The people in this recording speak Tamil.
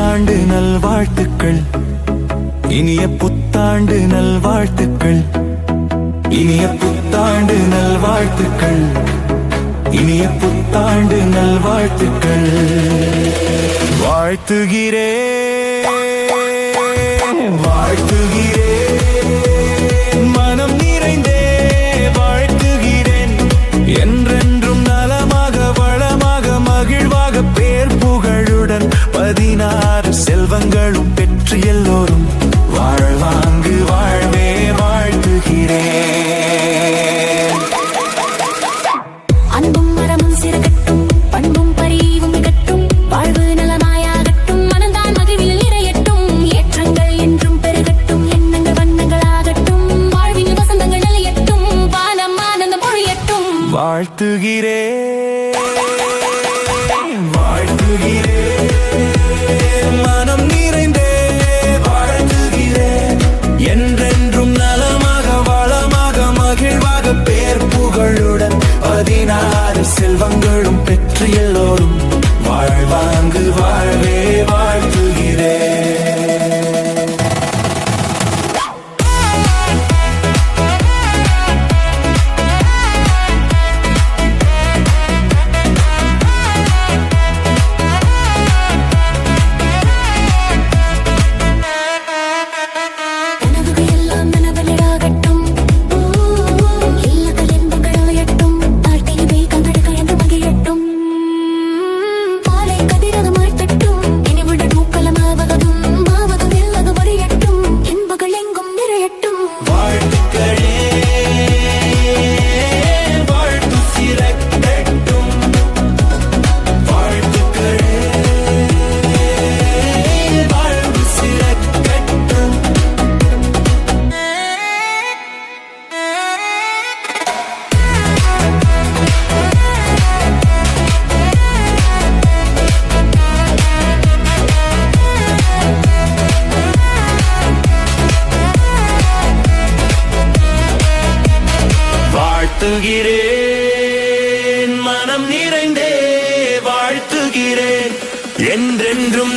புத்தாண்டு நல்வாழ்த்துக்கள். இனிய புத்தாண்டு நல்வாழ்த்துக்கள். இனிய புத்தாண்டு நல்வாழ்த்துக்கள். இனிய புத்தாண்டு நல்வாழ்த்துக்கள். வாழ்த்துகிறேன். வாழ்த்து பதினாறு செல்வங்களும் பெற்று எல்லோரும் வாழ்வாங்கு வாழ்வே வாழ்த்துகிறேன். அன்பும் மரமும் சிறகட்டும் பண்பும் பரிவும் மிகட்டும் வாழ்வு நலமாயாகட்டும் மனந்தான் மகிழ்வில் நிறையட்டும் ஏற்றங்கள் என்றும் பெருகட்டும் எண்ணங்கள் வண்ணங்களாகட்டும் வாழ்வின் வசந்தங்கள் நிலையட்டும் வானம் ஆனந்தம் பொழியட்டும். வாழ்த்துகிறேன் வாழ்த்துகிறேன். வாழ்வாங்கு வாழ்த்துகிறேன் மனம் நிறைந்தே வாழ்த்துகிறேன். என்றென்றும்